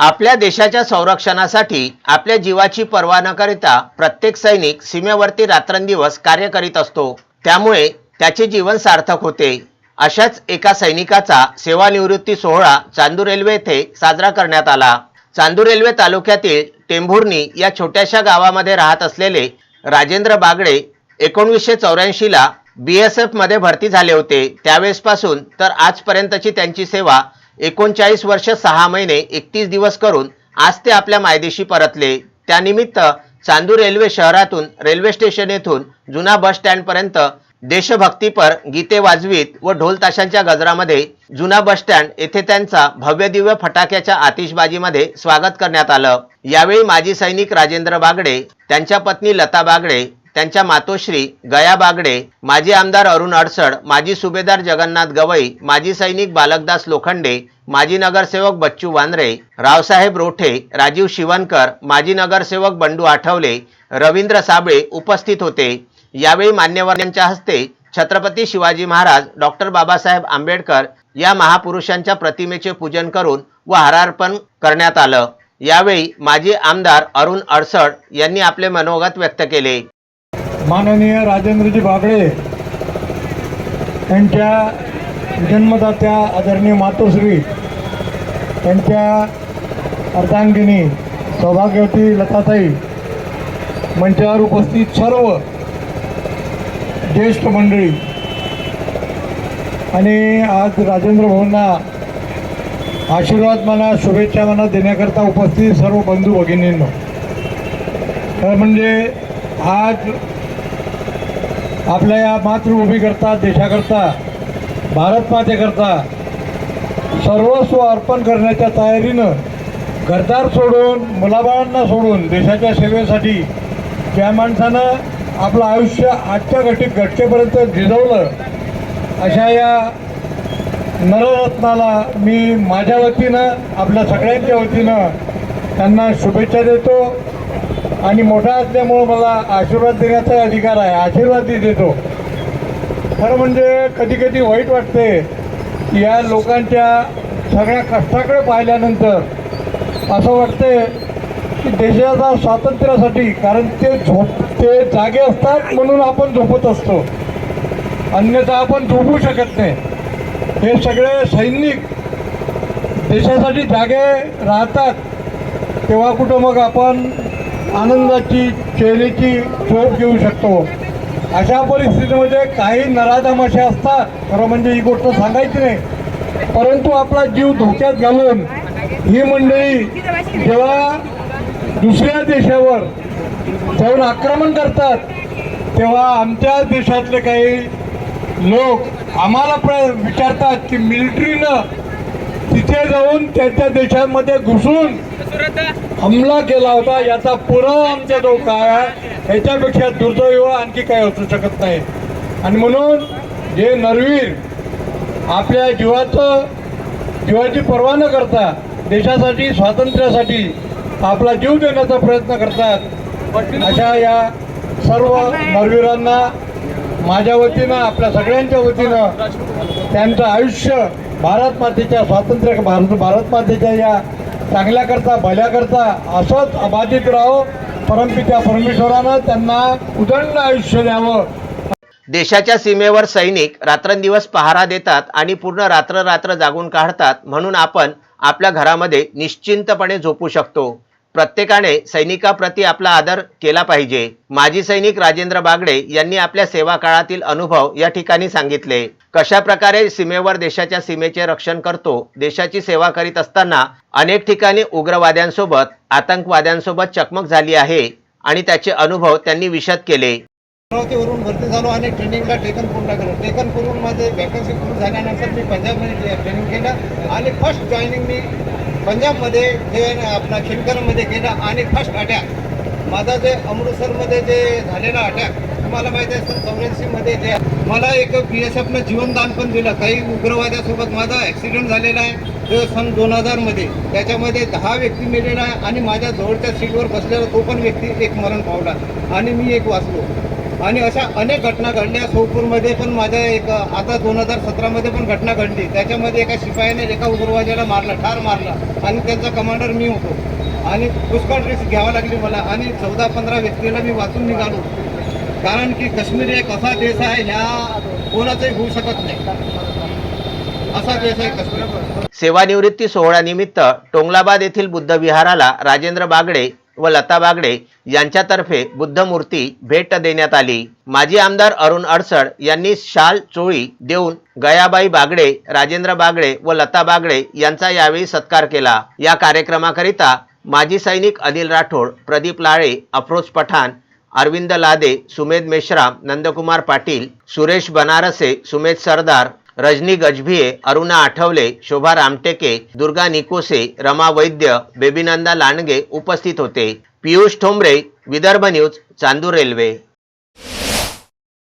आपल्या देशाच्या संरक्षणासाठी आपल्या जीवाची पर्वा न करिता प्रत्येक सैनिक सीमेवरती रात्रंदिवस कार्य करीत असतो. त्यामुळे त्याचे जीवन सार्थक होते. अशाच एका सैनिकाचा सेवानिवृत्ती सोहळा चांदूर रेल्वे येथे साजरा करण्यात आला. चांदूर रेल्वे तालुक्यातील टेंभुर्णी या छोट्याशा गावामध्ये राहत असलेले राजेंद्र बागडे एकोणवीसशे चौऱ्याऐंशीला बी एस एफमध्ये भरती झाले होते. त्यावेळेसपासून तर आजपर्यंतची त्यांची सेवा एकोणचाळीस वर्ष सहा महिने एकतीस दिवस करून आज ते आपल्या मायदेशी परतले. त्यानिमित्त चांदूर रेल्वे शहरातून रेल्वे स्टेशन येथून जुना बस स्टँडपर्यंत देशभक्तीपर गीते वाजवीत व ढोल ताशांच्या गजरामध्ये जुना बस स्टँड येथे त्यांचा भव्य दिव्य फटाक्याच्या आतिषबाजीमध्ये स्वागत करण्यात आलं. यावेळी माजी सैनिक राजेंद्र बागडे त्यांच्या पत्नी लता बागडे त्यांच्या मातोश्री गया बागडे माजी आमदार अरुण अडसड माजी सुभेदार जगन्नाथ गवई माजी सैनिक बालकदास लोखंडे माजी नगरसेवक बच्चू वांद्रे रावसाहेब रोठे राजीव शिवनकर माजी नगरसेवक बंडू आठवले रवींद्र साबळे उपस्थित होते. यावेळी मान्यवरांच्या हस्ते छत्रपती शिवाजी महाराज डॉक्टर बाबासाहेब आंबेडकर या महापुरुषांच्या प्रतिमेचे पूजन करून व हारार्पण करण्यात आलं. यावेळी माजी आमदार अरुण अडसड यांनी आपले मनोगत व्यक्त केले. माननीय राजेंद्रजी बागडे यांच्या जन्मदात्या आदरणीय मातोश्री यांच्या अर्धांगिनी सौभाग्यवती लताताई मंचावर उपस्थित सर्व ज्येष्ठ मंडळी आणि आज राजेंद्र भाऊंना आशीर्वाद म्हणा शुभेच्छा म्हणा देण्याकरता उपस्थित सर्व बंधू भगिनींना. तर म्हणजे आज आपल्या या मातृभूमीकरता देशाकरता भारत मातेकरता सर्वस्व अर्पण करण्याच्या तयारीनं घरदार सोडून मुलाबाळांना सोडून देशाच्या सेवेसाठी ज्या माणसानं आपलं आयुष्य आजच्या घटीत घटकेपर्यंत झिजवलं अशा या नररत्नाला मी माझ्या वतीनं आपल्या सगळ्यांच्या वतीनं त्यांना शुभेच्छा देतो. आणि मोठा असल्यामुळं मला आशीर्वाद देण्याचा अधिकार आहे आशीर्वादही देतो. खरं म्हणजे कधी कधी वाईट वाटते की या लोकांच्या सगळ्या कष्टाकडे पाहिल्यानंतर असं वाटते की देशाच्या स्वातंत्र्यासाठी कारण ते झोप ते जागे असतात म्हणून आपण झोपत असतो. अन्यथा आपण झोपू शकत नाही. हे सगळे सैनिक देशासाठी जागे राहतात. तेव्हा कुठं मग आपण आनंदाची चेहऱ्याची झोप घेऊ शकतो. अशा परिस्थितीमध्ये काही नराधमाशे असतात. खरं म्हणजे ही गोष्ट सांगायची नाही. परंतु आपला जीव धोक्यात घालून ही मंडळी जेव्हा दुसऱ्या देशावर जाऊन आक्रमण करतात तेव्हा आमच्या देशातले काही लोक आम्हाला प्र विचारतात की मिलिटरीनं तिथे जाऊन त्यांच्या देशामध्ये घुसून हमला केला होता याचा पुरावा आमच्याजवळ काय आहे ह्याच्यापेक्षा दुर्दैव आणखी काय असू शकत नाही. आणि म्हणून जे नरवीर आपल्या जीवाचं जीवाची पर्वा न करता देशासाठी स्वातंत्र्यासाठी आपला जीव देण्याचा प्रयत्न करतात अशा या सर्व नरवीरांना माझ्या वतीनं आपल्या सगळ्यांच्या वतीनं त्यांचं आयुष्य भारत मातेच्या स्वातंत्र्य भारत भारत मातेच्या या चांगल्याकरता भल्याकरता असंच अबाधित राहो परमपित्या परमेश्वरानं त्यांना उदंड आयुष्य द्यावं. देशाच्या सीमेवर सैनिक रात्रंदिवस पहारा देतात आणि पूर्ण रात्र रात्र जागून काढतात म्हणून आपण आपल्या घरामध्ये निश्चिंतपणे झोपू शकतो. प्रत्येकाने सैनिकाप्रती आपला आदर केला पाहिजे. माजी सैनिक राजेंद्र बागडे यांनी आपल्या सेवा काळातील अनुभव या ठिकाणी सांगितले. कशा प्रकारे सीमेवर देशाच्या सीमेचे रक्षण करतो देशाची सेवा करीत असताना अनेक ठिकाणी उग्रवाद्यांसोबत आतंकवाद्यांसोबत चकमक झाली आहे आणि त्याचे अनुभव त्यांनी विशद केले. अमरावतीवरून भरती झालो आणि ट्रेनिंगला टेकन पूर्ण केलं टेकन करून माझे वॅकन्सी पूर्ण झाल्यानंतर मी पंजाबमध्ये ट्रेनिंग केलं आणि फर्स्ट जॉईनिंग मी पंजाबमध्ये हे आपला खिमकरमध्ये गेला आणि फर्स्ट अटॅक माझा जे अमृतसरमध्ये जे झालेला अटॅक तुम्हाला माहिती आहे सन चौऱ्याऐंशीमध्ये जे मला एक बी एस एफनं जीवनदान पण दिलं. काही उग्रवाद्यासोबत माझा ॲक्सिडेंट झालेला आहे. तो सन दोन हजारमध्ये. त्याच्यामध्ये दहा व्यक्ती मेलेला आहे आणि माझ्या जवळच्या सीटवर बसलेला तो पण व्यक्ती एक मरण पावला. आणि मी एक वाचलो. आणि अशा अनेक घटना घडल्या. सोपूरमध्ये पण माझ्या एक आता दोन हजार सतरामध्ये पण घटना घडली. त्याच्यामध्ये एका शिपायाने एका उग्रवाद्याला मारलं ठार मारला. आणि त्यांचा कमांडर मी होतो. आणि पुष्कळ रिस्क घ्यावा लागली मला. आणि चौदा पंधरा व्यक्तीला मी वाचून निघालो. कारण की काश्मीर एक असा देश आहे ह्या कोणाचंही होऊ शकत नाही. असा देश आहे काश्मीर. सेवानिवृत्ती सोहळ्यानिमित्त टोंगलाबाद येथील बुद्ध विहाराला राजेंद्र बागडे व लता बागडे यांच्यातर्फे बुद्धमूर्ती भेट देण्यात आली. माजी आमदार अरुण अडसड यांनी शाल चोळी देऊन गयाबाई बागडे राजेंद्र बागडे व लता बागडे यांचा यावेळी सत्कार केला. या कार्यक्रमाकरिता माजी सैनिक अनिल राठोड प्रदीप लाळे अफरोज पठाण अरविंद लादे सुमेध मेश्राम नंदकुमार पाटील सुरेश बनारसे सुमेध सरदार रजनी गजभिये अरुणा आठवले शोभा रामटेके दुर्गा निकोसे रमा वैद्य बेबीनंदा लांडगे उपस्थित होते. Piyush Thombare Vidarbha news Chandur railway.